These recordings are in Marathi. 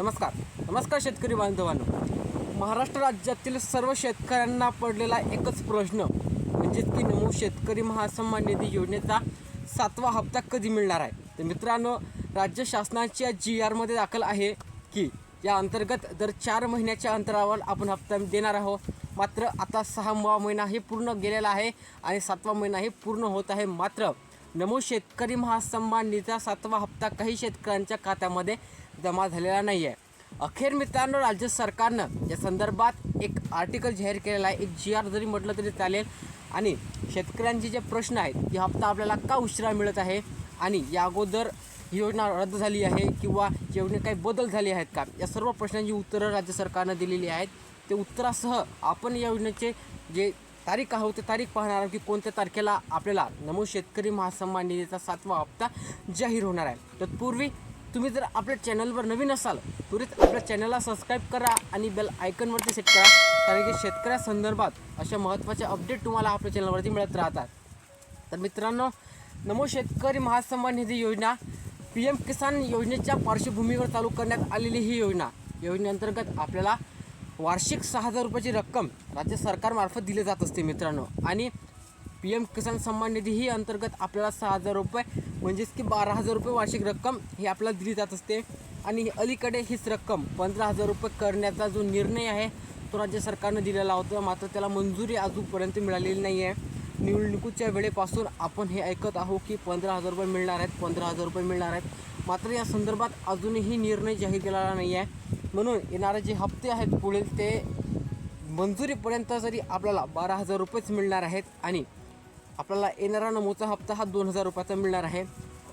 नमस्कार. नमस्कार शेतकरी बांधवांनो. महाराष्ट्र राज्यातील सर्व शेतकऱ्यांना पडलेला एकच प्रश्न म्हणजेच की नमो शेतकरी महासन्मान निधी योजनेचा सातवा हप्ता कधी मिळणार आहे? तर मित्रांनो राज्य शासनाच्या जी आरमध्ये दाखल आहे की या अंतर्गत दर चार महिन्याच्या अंतरावर आपण हप्ता देणार आहोत. मात्र आता सहा महिना हे पूर्ण गेलेला आहे आणि सातवा महिना हे पूर्ण होत आहे. मात्र नमो शेतकरी महासन्मान निधीचा सातवा हप्ता काही शेतकऱ्यांच्या खात्यामध्ये जमा झालेला नाही आहे अखेर मित्रांनो राज्य सरकारनं या संदर्भात एक आर्टिकल जाहीर केलेला आहे. एक जी आर जरी म्हटलं तरी चालेल. आणि शेतकऱ्यांचे जे प्रश्न आहेत की हप्ता आपल्याला का उशिरा मिळत आहे? आणि या अगोदर ही योजना रद्द झाली आहे किंवा योजनेत काही बदल झाले आहेत का? या सर्व प्रश्नांची उत्तरं राज्य सरकारनं दिलेली आहेत. ते उत्तरासह आपण या योजनेचे जे तारीख आहोत ते तारीख पाहणार आहोत की कोणत्या तारखेला आपल्याला नमो शेतकरी महासन्मान निधीचा सातवा हप्ता जाहीर होणार आहे. तत्पूर्वी तुम्ही जर आपल्या चॅनलवर नवीन असाल त्वरित आपल्या चॅनलला सबस्क्राईब करा आणि बेल आयकनवरती सेट करा कारण की शेतकऱ्यासंदर्भात अशा महत्त्वाचे अपडेट तुम्हाला आपल्या चॅनलवरती मिळत राहतात. तर मित्रांनो नमो शेतकरी महासन्मान निधी योजना पी एम किसान योजनेच्या पार्श्वभूमीवर चालू करण्यात आलेली ही योजना. योजनेअंतर्गत आपल्याला वार्षिक सहा हजार रुपयाची रक्कम राज्य सरकारमार्फत दिली जात असते मित्रांनो. आणि पी एम किसान सन्मान निधी ही अंतर्गत आपल्याला सहा हजार रुपये म्हणजेच की बारा हजार रुपये वार्षिक रक्कम ही आपल्याला दिली जात असते. आणि अलीकडे हीच रक्कम पंधरा हजार रुपये करण्याचा जो निर्णय आहे तो राज्य सरकारनं दिलेला होता. मात्र त्याला मंजुरी अजूनपर्यंत मिळालेली नाही आहे निवडणुकीच्या वेळेपासून आपण हे ऐकत आहोत की पंधरा हजार रुपये मिळणार आहेत पंधरा हजार रुपये मिळणार आहेत. मात्र या संदर्भात अजूनही निर्णय जाहीर केलेला नाही आहे म्हणून येणारे जे हप्ते आहेत पुढील ते मंजुरीपर्यंत जरी आपल्याला बारा हजार रुपयेच मिळणार आहेत आणि आपल्याला येणारा नमोचा हप्ता हा दोन हजार रुपयाचा मिळणार आहे.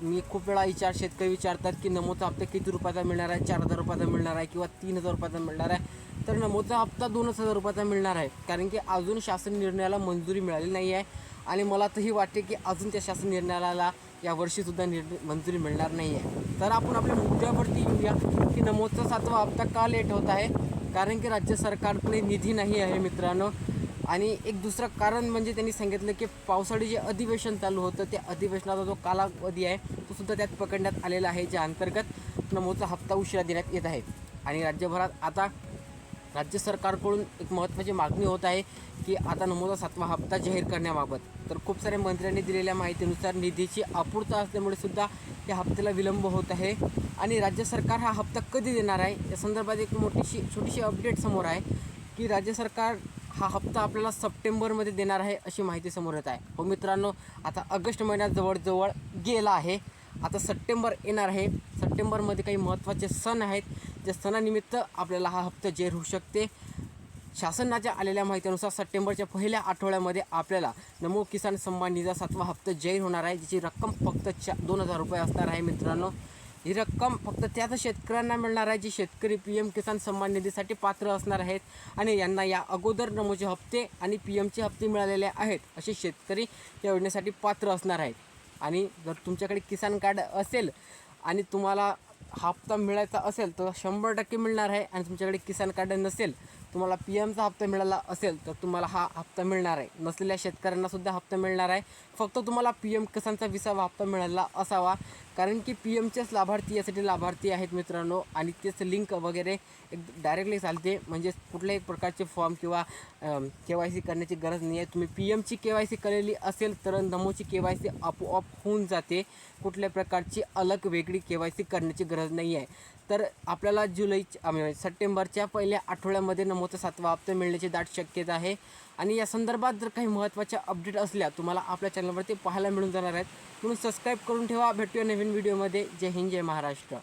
मी खूप वेळा विचार शेतकरी विचारतात की नमोचा हप्ता किती रुपयाचा मिळणार आहे चार हजार रुपयाचा मिळणार आहे किंवा तीन हजार रुपयाचा मिळणार आहे. तर नमोचा हप्ता दोनच हजार रुपयाचा मिळणार आहे. कारण की अजून शासन निर्णयाला मंजुरी मिळाली नाही आहे. आणि मला तरी वाटते की अजून त्या शासन निर्णयाला यावर्षीसुद्धा निर्णय मंजुरी मिळणार नाही आहे. तर आपण आपल्या मुद्द्यावरती येऊया की नमोचा सातवा हप्ता का लेट होत आहे? कारण की राज्य सरकारकडे निधी नाही आहे मित्रांनो. आणि एक दुसरं कारण म्हणजे त्यांनी सांगितलं की पावसाळी जे अधिवेशन चालू होतं त्या अधिवेशनाचा जो कालावधी आहे तो सुद्धा त्यात पकडण्यात आलेला आहे ज्या अंतर्गत नमोचा हप्ता उशिरा देण्यात येत आहे. आणि राज्यभरात आता राज्य सरकारकडून एक महत्त्वाची मागणी होत आहे की आता नमोचा सातवा हप्ता जाहीर करण्याबाबत. तर खूप साऱ्या मंत्र्यांनी दिलेल्या माहितीनुसार निधीची अपूर्ता असल्यामुळे सुद्धा या हप्त्याला विलंब होत आहे. आणि राज्य सरकार हा हप्ता कधी देणार आहे? या संदर्भात एक मोठीशी छोटीशी अपडेट समोर आहे की राज्य सरकार हा हप्ता आपल्याला सप्टेंबरमध्ये देणार आहे अशी माहिती समोर येत आहे. हो मित्रांनो आता ऑगस्ट महिन्यात जवळजवळ गेला आहे. आता सप्टेंबर येणार आहे. सप्टेंबरमध्ये काही महत्त्वाचे सण आहेत. त्या सणानिमित्त आपल्याला हा हप्ता जेर होऊ शकते. शासनाच्या आलेल्या माहितीनुसार सप्टेंबरच्या पहिल्या आठवड्यामध्ये आपल्याला नमो किसान सन्मान निधीचा सातवा हप्ता जाहीर होणार आहे ज्याची रक्कम फक्त चा दोन हजार रुपये असणार आहे मित्रांनो. ही रक्कम फक्त त्याच शेतकऱ्यांना मिळणार आहे जी शेतकरी पी एम किसान सन्मान निधीसाठी पात्र असणार आहेत आणि यांना या अगोदर नमोचे हप्ते आणि पी एमचे हप्ते मिळालेले आहेत असे शेतकरी या योजनेसाठी पात्र असणार आहेत. आणि जर तुमच्याकडे किसान कार्ड असेल आणि तुम्हाला हप्ता मिळायचा असेल तर शंभर टक्के मिळणार आहे आणि तुमच्याकडे किसान कार्ड नसेल तुम्हाला पी एमचा हप्ता मिळाला असेल तर तुम्हाला हा हप्ता मिळणार आहे. नसलेल्या शेतकऱ्यांनासुद्धा हप्ता मिळणार आहे. फक्त तुम्हाला पी एम किसानचा विसावा हप्ता मिळाला असावा. कारण की पी एमचेच लाभार्थी यासाठी लाभार्थी आहेत मित्रांनो आणि तेच लिंक वगैरे एक डायरेक्टली चालते. म्हणजे कुठल्याही प्रकारचे फॉर्म किंवा के वाय सी करण्याची गरज नाही आहे. तुम्ही पी एमची के वाय सी केलेली असेल तर नमोची के वाय सी आपोआप होऊन जाते. कुठल्या प्रकारची अलग वेगळी के वाय सी करण्याची गरज नाही आहे. तर आपल्याला जुलै सप्टेंबरच्या पहिल्या आठवड्यामध्ये नमोचा सातवा हप्ता मिळण्याची दाट शक्यता आहे. आणि या संदर्भात जर काही महत्त्वाच्या अपडेट असल्या तुम्हाला आपल्या चॅनलवरती पाहायला मिळून जाणार आहेत. म्हणून सबस्क्राईब करून ठेवा. भेटूया नवीन व्हिडिओमध्ये जय हिंद जय महाराष्ट्र.